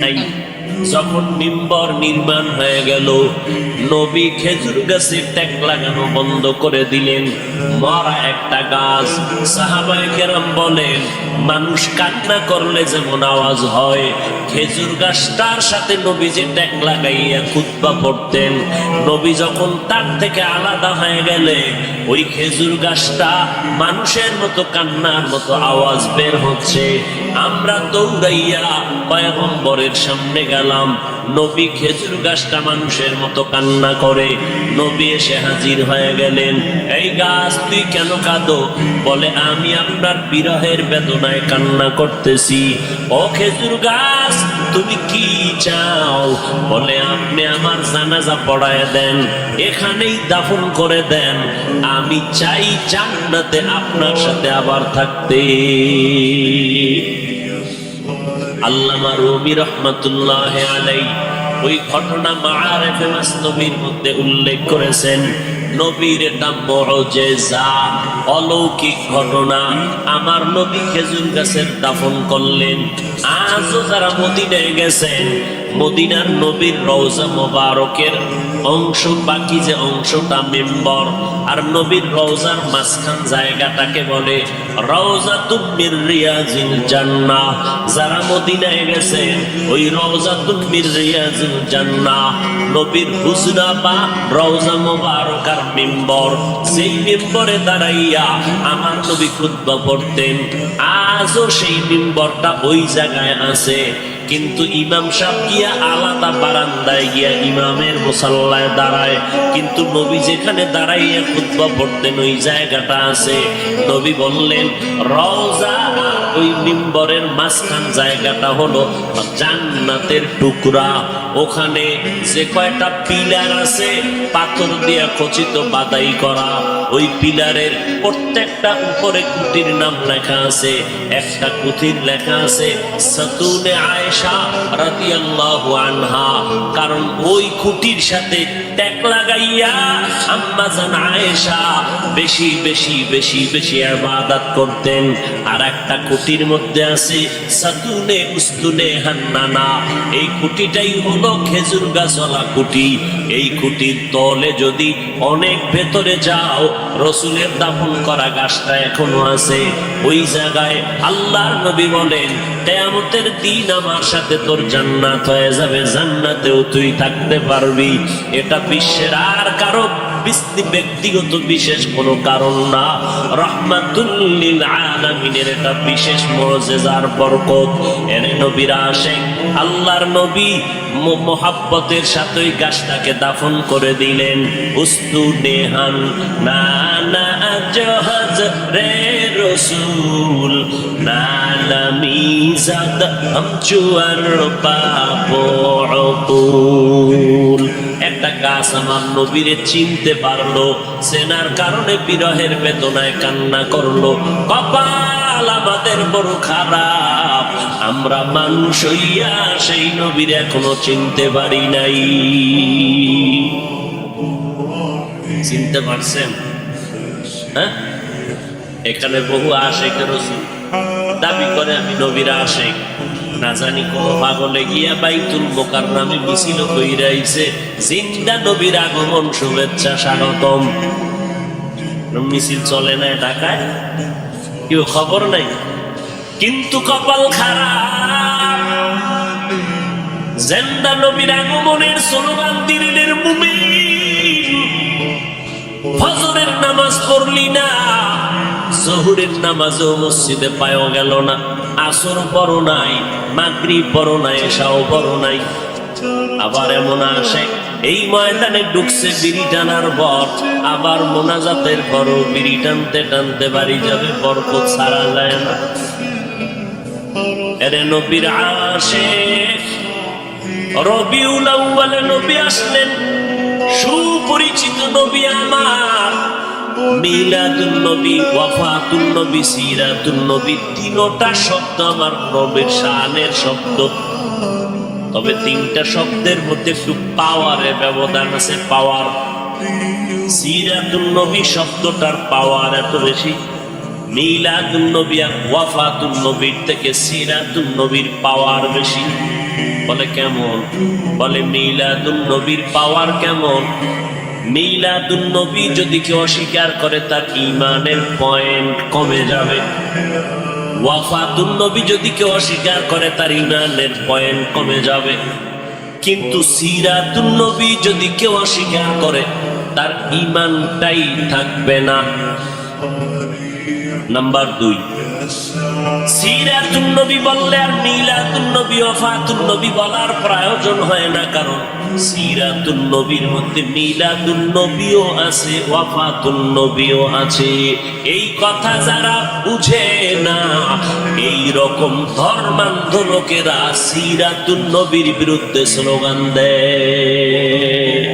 নাই যখন মিম্বর নির্মাণ হয়ে গেল, নবী খেজুর গাছে ট্যাক লাগানো বন্ধ করে দিলেন। মরা একটা গাছ। সাহাবায়ে কেরাম বলেন, মানুষ কান্না করলে যেমন আওয়াজ হয়, খেজুর গাছটার সাথে নবী যে ট্যাক লাগাইয়া খুতবা পড়তেন, নবী যখন তার থেকে আলাদা হয়ে গেলে, ওই খেজুর গাছটা মানুষের মতো কান্নার মতো আওয়াজ বের হচ্ছে। আমরা দৌড়াইয়া পয়গম্বরের সামনে গেলাম নবী খেজুর গাছটা মানুষের মতো কান্না করে। নবী এসে হাজির হয়ে গেলেন। এই গাছ, তুই কেন কাঁদো? বলে, আমি আপনার বিরহের বেদনায় কান্না করতেছি। ও খেজুর গাছ, তুমি কি চাও? বলে, আপনি আমার জানাজা পড়ায় দেন, এখানেই দাফন করে দেন। আমি চাই জান্নাতে আপনার সাথে আবার থাকতে। আল্লামা রবি রহমতুল্লাহ আলাই ওই ঘটনা মাআরিফে মাসনবীর মধ্যে উল্লেখ করেছেন, নবীর নাম বড় যে যা অলৌকিক ঘটনা। আমার নবী খেজুর গাছের দাফন করলেন। আজও যারা মদিনায় গেছেন মদিনার নবীর রওজা মোবারকের অংশ, বাকি যে অংশটা মেম্বর, আর নবীর রওজার মাঝখান জায়গাটাকে বলে রওজা তুমির রিয়াজিল জান্নাহ। যারা মদিনায় গেছে, ওই রওজা তুমির রিয়াজিল জান্নাহ নবীর হুজরা বা রওজা মোবারক আর মেম্বর। সেই মেম্বরে দাঁড়াইয়া আমার নবী খুতবা পড়তেন, আজও সেই মেম্বরটা ওই জায়গায় আছে। কিন্তু ইমাম সাহেব গিয়া আলাদা বারান্দায় গিয়া ইমামের মুসাল্লায় দাঁড়ায়। কিন্তু নবী যেখানে দাঁড়াইয়া খুতবা পড়তেন, ওই জায়গাটা আছে। নবী বললেন, রওজা ওই মিম্বরের মাঝখান জায়গাটা হলো জান্নাতের টুকরা। ওখানে যে কয়টা পিলার আছে, পাথর দিয়া খচিত বাদাই করা। ওই পিলারের প্রত্যেকটা উপরে কুটির নাম লেখা আছে। একটা কুটির লেখা আছে, সাতুনে আয়েশা রাদিয়াল্লাহু আনহা। কারণ ওই খুঁটির সাথে ট্যাক লাগাইয়া আম্মা জান আয়েশা বেশি বেশি বেশি বেশি ইবাদত করতেন। আর একটা কুটির মধ্যে আছে সাতুনে, উস্তুনে, হান্নানা। এই কুটিটাই হলো খেজুর গাছওয়ালা কুটি এই কুটির তলে যদি অনেক ভেতরে যাও, রসুলের দাফন করা গাছটা এখনও আছে। ওই জায়গায় আল্লাহর নবী বলেন, কেয়ামতের দিন আমার সাথে তোর জান্নাত হয়ে যাবে, জান্নাতেও তুই থাকতে পারবি। এটা বিশ্বের আর কারও ব্যক্তিগত বিশেষ কোনো কারণ না। রহমাতুল্লিল আলামিনের এটা বিশেষ মজেজার বরকত। এর নবীরা আসেন আল্লাহর নবী মোহাব্বতের সাথে গাছটাকে দাফন করে দিলেন। উস্তু নেহান, না না, জহাজ রে রসুল নালামি জাদ আমচুয়ার পাপুল একটা গাছ আমার নবীরে চিনতে পারল চেনার কারণে বিরহের বেদনায় কান্না করল। কপাল আমাদের বড় খারাপ, আমরা মানুষ হইয়া সেই নবীর এখনও চিনতে পারি নাই। চিনতে পারছেন? হ্যাঁ? এখানে বহু আশেখ রসুল দাবি করে আমি নবীরা আশেখ না জানি কোন পাগলে গিয়া বাইতুল মোকার নামে মিছিল কইরাইছে জিন্দা নবীর আগমন শুভেচ্ছা স্বাগতম। মিছিল চলে না ঢাকায়? কেউ খবর নাই? কিন্তু কপাল খারাপ। জেন্দা নবীর আগমনের স্লোগান দিনের মুমিন। ফজরের নামাজ পড়লি না, জহুরের নামাজও মসজিদে পায়ও গেল না। আসর পড়ো নাই মাগরি পড়ো নাই এসাও পড়ো নাই। আবার এমন আসে, এই ময়দানে ঢুকছে বিড়ি টানার বর, আবার মোনাজাতের পরও বিড়ি টানতে টানতে বাড়ি যাবে, বরকত ছাড়া যায় না। এরে নবীর আসে রবিউল আউয়ালে নবী আসলেন, সুপরিচিত নবী আমার। মিলাদুল নবী ওয়াফাতুল নবী সিরাতুল নবী তিনটা শব্দ আমার নবীর শানের শব্দ। তবে তিনটা শব্দের মধ্যে একটু পাওয়ারের ব্যবধান আছে, পাওয়ার। সিরাতুল নবী শব্দটার পাওয়ার এত বেশি। মিলাদুল নবী আর ওয়াফাতুল নবীর থেকে সিরাতুল নবীর পাওয়ার বেশি। বলে কেমন? বলে মিলাদুন নবীর পাওয়ার কেমন? মিলাদুন নবী যদি কেউ অস্বীকার করে, তার ইমানের পয়েন্ট কমে যাবে। ওয়াফাতুন নবী যদি কেউ অস্বীকার করে, তার ইমানের পয়েন্ট কমে যাবে। কিন্তু সিরাতুন নবী যদি কেউ অস্বীকার করে, তার ইমানটাই থাকবে না। নাম্বার দুই সিরাতুন নবী বললে আর মিলাতুন নবী ওয়াফাতুন নবী বলার প্রয়োজন হয় না, কারণ সিরাতুন নবীর মধ্যে মিলাতুন নবীও আছে ওয়াফাতুন নবীও আছে। এই কথা যারা বুঝে না, এই রকম ধর্মান্ধ লোকেরা সিরাতুন নবীর বিরুদ্ধে স্লোগান দেয়।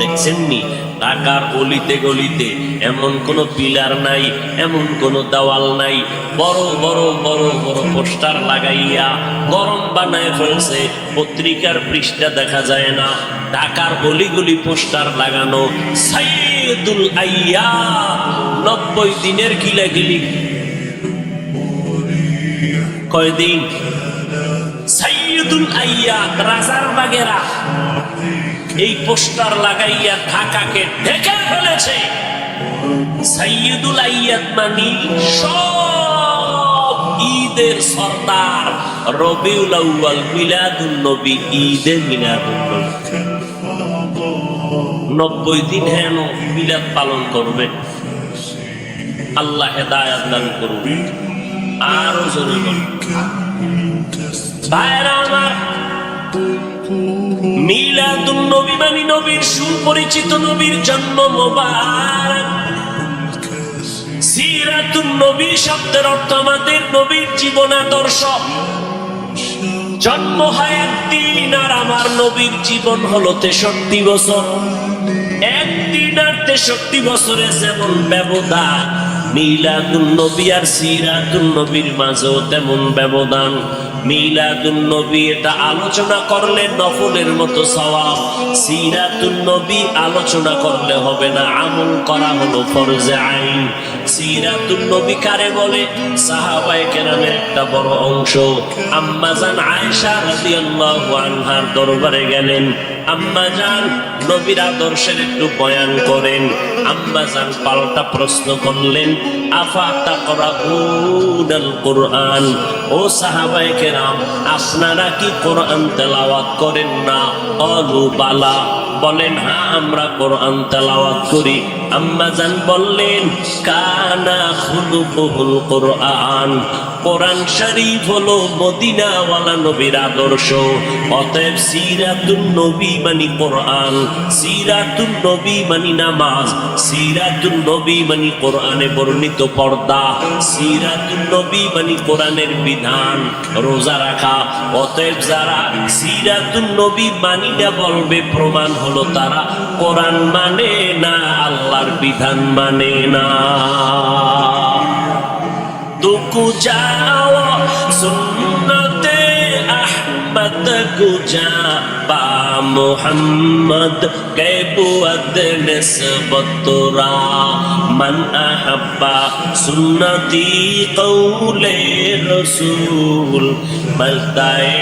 দেখছেননি? ঢাকার গলিতে গলিতে এমন কোন পিলার নাই, এমন কোন দেওয়াল নাই। বড় বড় বড় বড় পোস্টার লাগাইয়া গরম বানায় ফেলছে, পত্রিকার পৃষ্ঠা দেখা যায় না। ঢাকার গলিগুলি পোস্টার লাগানো। সাইদুল আইয়া, নব্বই দিনের গিলাগিলি। কয়দিন? সাইদুল আইয়া, রাজার বাগেরা। এই পোস্টার লাগাইয়া ঢাকাকে ঢেকে ফেলেছে। সাইয়দুল আইয়াদ মানি সব ঈদের সর্দার রবিউল আউয়াল মিলাদুল নবী ঈদে মিলাদুল নবী। নব্বই দিন হেন মিলাদ পালন করবে। আল্লাহ হেদায়াত দান করবে আরও জোরে বলুন। ভাইরা আমার মিলাদুন নবী মানে নবীর সুপরিচিত নবীর জন্ম মোবারক। সিরাতুন নবী শব্দের অর্থ আমাদের নবীর জীবন আদর্শ জন্ম হয় একদিন আর আমার নবীর জীবন হলো তেষট্টি বছর। একদিন আর তেষট্টি বছরে যেমন ব্যবধান। মিলাদুন নবী আর সিরাতুন নবীর মাঝেও তেমন ব্যবধান। মিলাদুন নবী এটা আলোচনা করলে নফলের মতো সওয়াব। সিরাতুন নবী আলোচনা করলে হবে না, আমল করা হলো ফরজে আইন। সিরাতুন নবী কারে বলে? সাহাবায়ে কেরামের একটা বড় অংশ। আম্মাজান আয়েশা রাদিয়াল্লাহু আনহার দরবারে গেলেন। আম্মাজান, নবীর আদর্শের একটু বয়ান করেন। আম্মাজান পাল্টা প্রশ্ন করলেন, আফা তাকরাউনাল কোরআন? ও সাহাবায়ে কেরাম, আপনারা কি কোরআন তেলাওয়াত করেন না? অলু বালা। বলেন হ্যাঁ আমরা কোরআন তেলাওয়াত করি। আম্মাজান বললেন, কানা খুলুকুল কোরআন। কোরআন শরীফ হলো মদিনাওয়ালা নবীর আদর্শ। অতএব সিরাতুন নবী মানি কোরআন, সিরাতুন নবী মানি নামাজ, সিরাতুন নবী মানি কোরআনে বর্ণিত পর্দা, সিরাতুন নবী মানি কোরআনের বিধান, রোজা রাখা। অতএব যারা সিরাতুন নবী মানি না বলবে, প্রমাণ হলো তারা কোরআন মানে না, আল্লাহর বিধান মানে না। দুকু যাও সুন্নতে আহমদ গুজা বা মোহাম্মদ কে বুয়দ নিসবতরা মান আহাব্বা সুন্নতি কৌলে রসুল বলতায়ে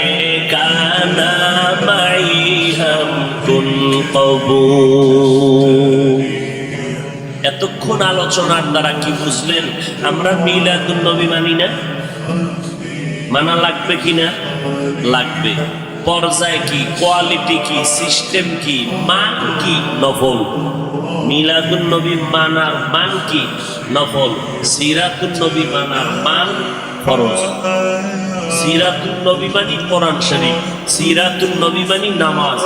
কানা মাই হাম কুন কবুল এতক্ষণ আলোচনার দ্বারা কি বুঝলেন? আমরা মিলাদুল নবী মানি না? মানা লাগবে কি না? লাগবে। পর্যায় কি? কোয়ালিটি কি? সিস্টেম কি? মান কি? নফল। মিলাদুল নবী মানার মান কি? নফল। সিরাতুল নবী মানার মান ফরজ। সিরাতুল নবী মানি কোরআন শরীফ। সিরাতুল নবী মানি নামাজ।